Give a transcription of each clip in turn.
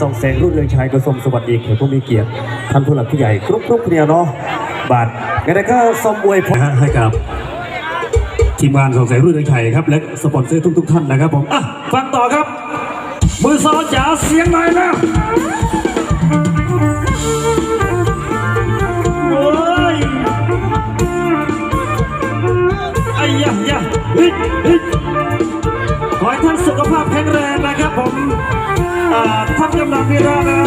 ส่องแสงรุ่นเรืองชายกระสมงสวัสดีแขกผู้มีเกียรติท่านผู้หลักผู้ใหญ่ครุบครุบเนี่ยเนาะบาทงั้นก็สมบวยพรให้กับทีมงานส่องแสงรุ่นเรืองชายครับ และสปอนเซอร์ทุกๆท่านนะครับผมอ่ะฟังต่อครับ มือซ้อนจ๋าเสียงหน่อยนะโอ้ยไอ้ยะยะฮิตฮิตថាខ្ញុំដល់វារក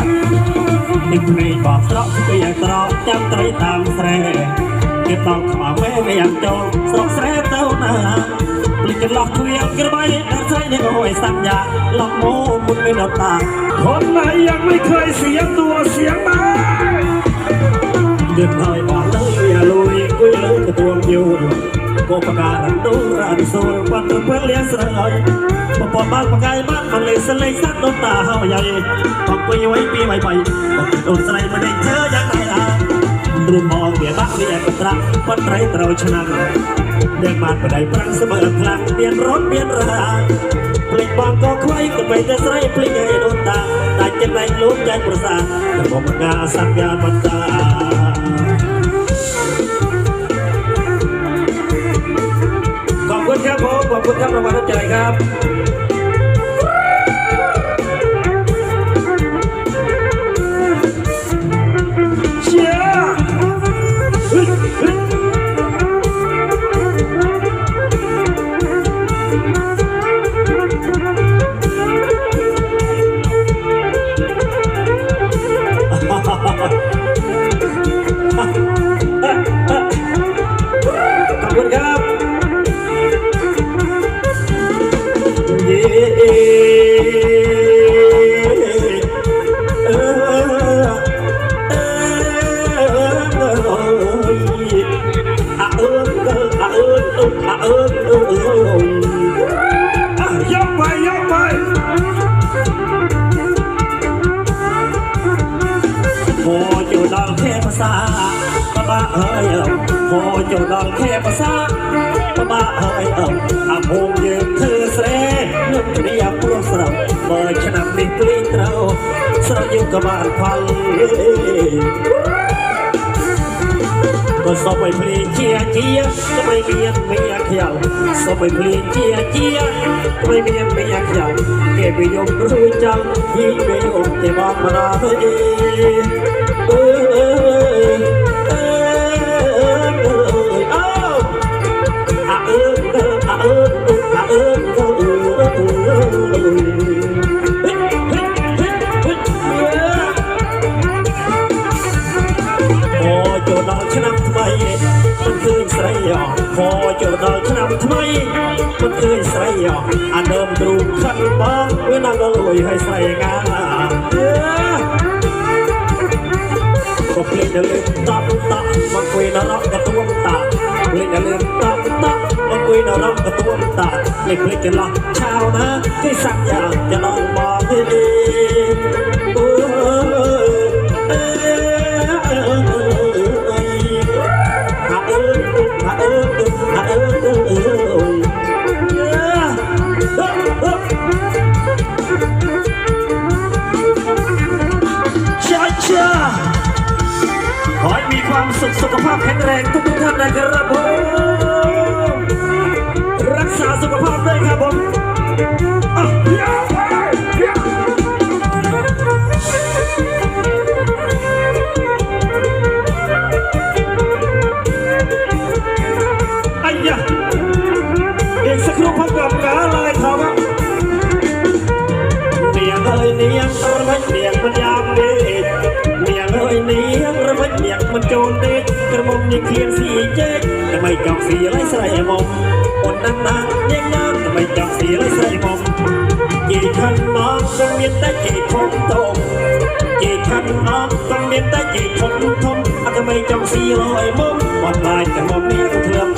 ពីព្រៃបោះស្រក់ស្ពីត្រកចាំត្រីតាមស្រែគេដល់ខ្មៅមេវាយ៉ាងចូលស្រកស្រែទៅណាលិចន្លោះទ្វាក្របីដល់ស្រីនេះក៏ហួយសញ្ញាលំមោមុនមានដល់តាខ្លួនណៃយ៉ាងមិនเคยเสียตัวเสียបានយឺតហើយបានទៅអាលុយគួយលើទទួលយូរកោបការណ្ដូរអនុសូលបាត់ទៅពេលលាស្រ័យបបបាក់បកាយបានមកលេសលេងសាត់ដូចតាហើយយាយបកពីវៃពីវៃបៃបកដូនស្រីមិនដឹងជឿយ៉ាងណាដែរព្រមមកវាបាក់វាកត្រាក់ប៉ុន្តែត្រូវឆ្នាំដែលបានបដៃប្រាំងស្មើខ្លាំងមានរត់មានរាភ្លេចបងក៏ខ្វៃក៏មិនទៅស្រីភ្លេចឲ្យដូនតាតែចិត្តឡើងលូតចាច់ប្រសាកុំមកអាសក្យាបន្តតាขอบคุณครับรางวัลน้ำใจครับសាបបាអើយអើមកចូលដល់ខេបសាបបាអើយអើអាភូមិយើងធ្វើស្រែនឹងគ្រាព្រោះស្រោបើឆ្នាំនេះព្រៀងត្រូវស្រោយើងក៏បានផលក៏សុំឲ្យព្រៀងជាជា ស្បីមានមានខ្យល់សុំឲ្យព្រៀងជាជាស្បីមានមានខ្យល់គេវិយមរួចចង់ពីពេលអុំទេបងមរាទេអឺអឺ you. ตับตะมาคุยนรกกระตัวตตาเล่นลืมตับตะมาคุยนรกกระตัวนตาเล่นเล่นกันหรอกชาวนะที่สักอย่างจะลองมองให้ดีโอ้เออ Hãy s อ b s c อ i b e cho k อ n h g อ i ề n Mì Gõ Để không bỏ lỡ những video hấp dẫn ความสุขสุขภาพแข็งแรงทุกทุกท่านนะครับผมรักษาสุขภาพด้วยครับผมងមិនចូលទេក្រមុំនាងធៀងស៊ីជែកដើម្បីចង់ស៊ីឲ្យស្រីឯមុំអូនដឹងណានាងណាដើម្បីចង់ស៊ីឲ្យស្រីមុំជីខាត់មកសុំមានតែជីធំធំជីខាត់មកសុំមានតែជីធំធំអត់ដើម្បីចង់ស៊ីឲ្យមុំមិនបានតែមុំនាងធ្លាប់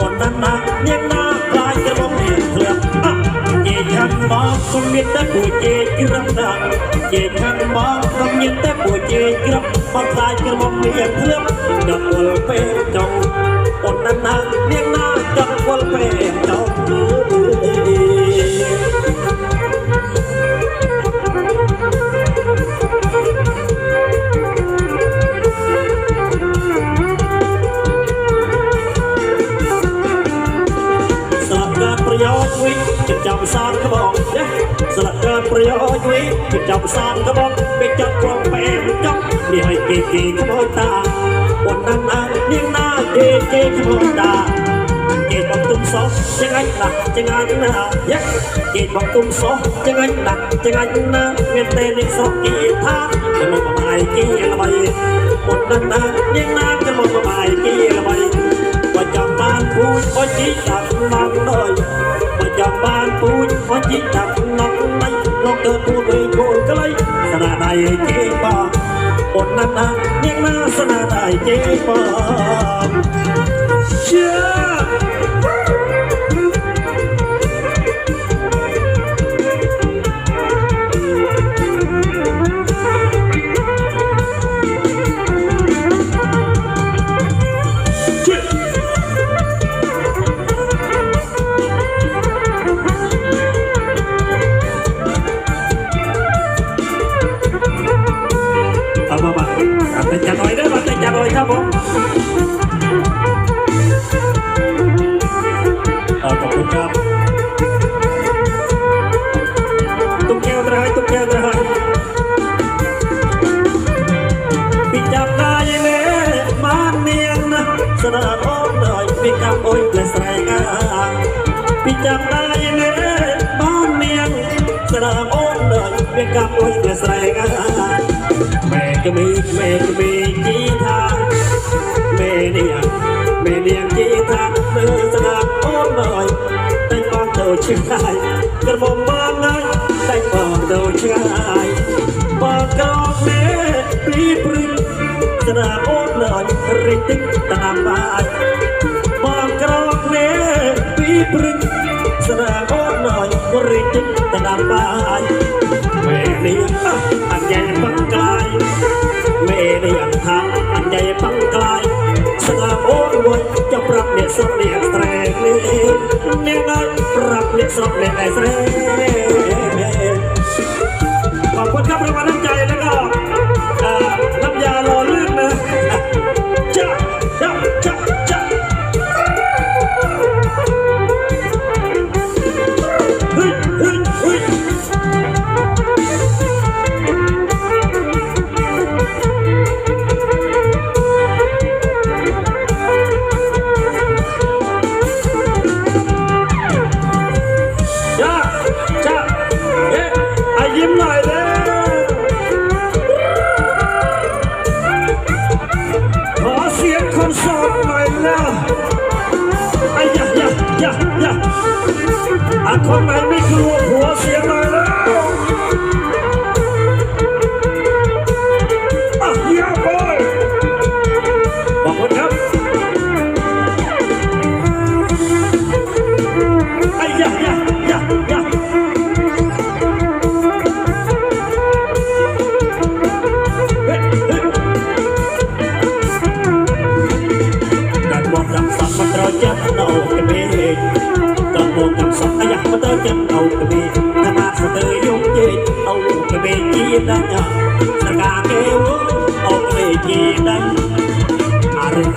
អូនដឹងណានាងណាខ្លាចតែមុំនាងធ្លាប់ជីខាត់មកសុំមានតែគួយជីក្រឹបដាក់ជីខាត់មកសុំមានតែគួយជីក្រឹបបំផ្លាញក្រមុំនាងគ្រឿងដល់ពេលចង់អូនណាស់នាងណាចង់វល់ពេលចង់ tiếng na kê kê mong đà kê bọc tung xó chân anh là chân anh na yes kê bọc tung xó chân anh là chân anh na nghe tên lên xó kỳ tha để mong mà bài kê là bài một lần na nhưng na cho mong mà bài kê là bài và chẳng ban vui có chỉ chẳng mang đời và chẳng ban vui có chỉ chẳng nóng nay nó cơ tu về cội cái lấy là đại kê bà một lần na na sanai ke ក្ដាមអូនដល់វាកាប់មួយព្រះស្រែងមេកមីមេកមីជីថាមេនាងមេនាងជីថាមើលស្ដាប់អូនដល់តែបងទៅឈឺដៃក្រមុំបងណាស់តែបងទៅឆ្ងាយបងកោតមេពីព្រឹកស្ដាប់អូនដល់រិទ្ធិតាមបាយបងក្រោកមេពីព្រឹកสนาโอนอยบริจิตตะดาบาย แม่เลี้ยงอันใจญปังกลายแม่เลี้ยงทางอันใจญปังกลายสนาโอนวยจะปรับเนี่ยสอบเนี่ยแตรเนี่ยเนี่ยนะปรับเนี่ยสอบเนี่ยแตรขอบคุณครับรางวัลน้ำใจแล้วก็น้ำยาหล่อลื่น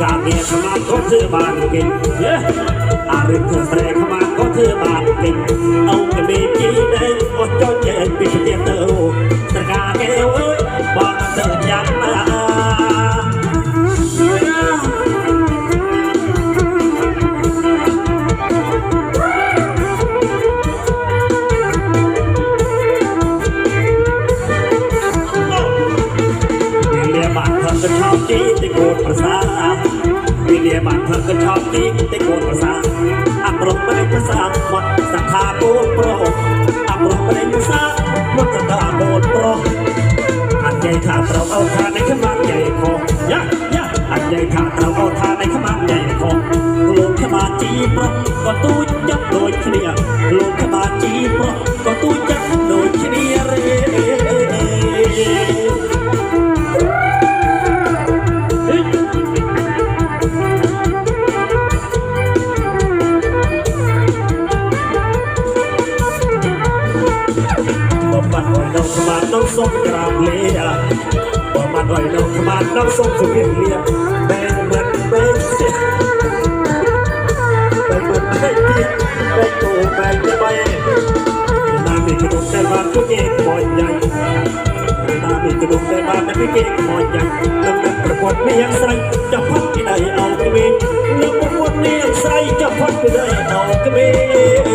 การเมียขมาก็เธอบานกินเยอะอาริกแสขมาก็เธอบานกินเอาแร่เบียดจีนอดจนเย็นปิดเตียงเตอตะกาแก้วเอ้សូមជម្រាបលាបែរមិនបែរសិនបែរមិនបែរទៀតបែរទៅបែរទៅបែរតាមពីក្រុមតែបានជុំគេខ្មោចញ៉ៃតាមពីក្រុមតែបានពីគេខ្មោចញ៉ៃនឹងប្រពន្ធនាងស្រីចាប់ផុតពីដៃអោក្មេងនឹងប្រពន្ធនាងស្រីចាប់ផុតពីដៃអោក្មេង